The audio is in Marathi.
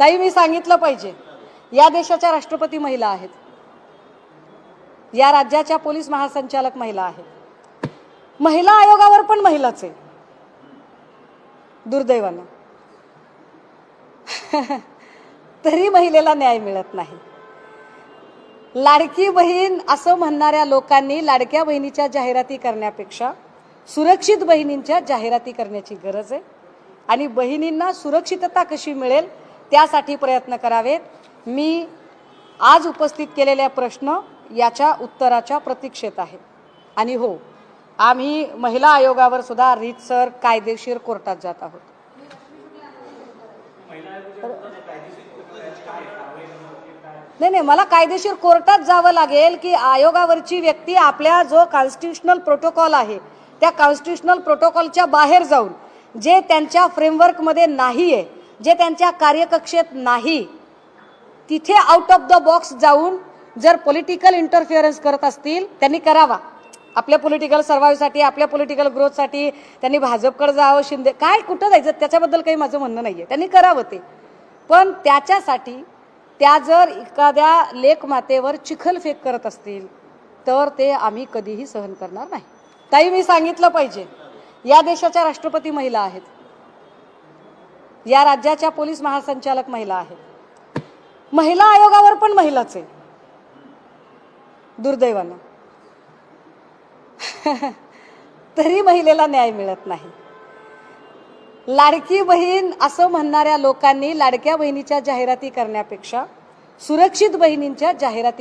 ताई मी सांगितलं पाहिजे. या देशाच्या राष्ट्रपती महिला आहेत. या राज्याच्या पोलीस महासंचालक महिला आहेत. महिला आयोगावर पण महिलाच आहे. दुर्दैवानं. तरी महिलेला न्याय मिळत नाही. लाडकी बहीण असं म्हणणाऱ्या लोकांनी लाडक्या बहिणीच्या जाहिराती करण्यापेक्षा सुरक्षित बहिणींच्या जाहिराती करण्याची गरज आहे. आणि बहिणींना सुरक्षितता कशी मिळेल त्यासाठी प्रयत्न करावेत. मी आज उपस्थित केलेल्या प्रश्न याच्या उत्तराच्या प्रतीक्षेत आहे आणि हो आम्ही महिला आयोगावर सुद्धा रीतसर कायदेशीर कोर्टात जात आहोत. नाही नाही मला कायदेशीर कोर्टात जावं लागेल की आयोगावरची व्यक्ती आपल्या जो कॉन्स्टिट्युशनल प्रोटोकॉल आहे त्या कॉन्स्टिट्युशनल प्रोटोकॉलच्या बाहेर जाऊन जे त्यांच्या फ्रेमवर्कमध्ये नाही आहे जे त्यांच्या कार्यकक्षेत नाही तिथे आउट ऑफ द बॉक्स जाऊन जर पॉलिटिकल इंटरफिअरन्स करत असतील त्यांनी करावा. आपल्या पॉलिटिकल सर्वाईव्हसाठी आपल्या पॉलिटिकल ग्रोथसाठी त्यांनी भाजपकडे जावं शिंदे काय कुठं जायचं त्याच्याबद्दल काही माझं म्हणणं नाही आहे त्यांनी करावं ते. पण त्याच्यासाठी त्या जर एखाद्या लेखमातेवर चिखलफेक करत असतील तर ते आम्ही कधीही सहन करणार नाही. ताई मी सांगितलं पाहिजे. या देशाच्या राष्ट्रपती महिला आहेत. या राज्याच्या पोलीस महासंचालक महिला आहेत. महिला आयोगावर पण महिलाच आहे. दुर्दैवानं. तरी महिलेला न्याय मिळत नाही. लाडकी बहीण असं म्हणणाऱ्या लोकांनी लाडक्या बहिणीच्या जाहिराती करण्यापेक्षा सुरक्षित बहिणींच्या जाहिराती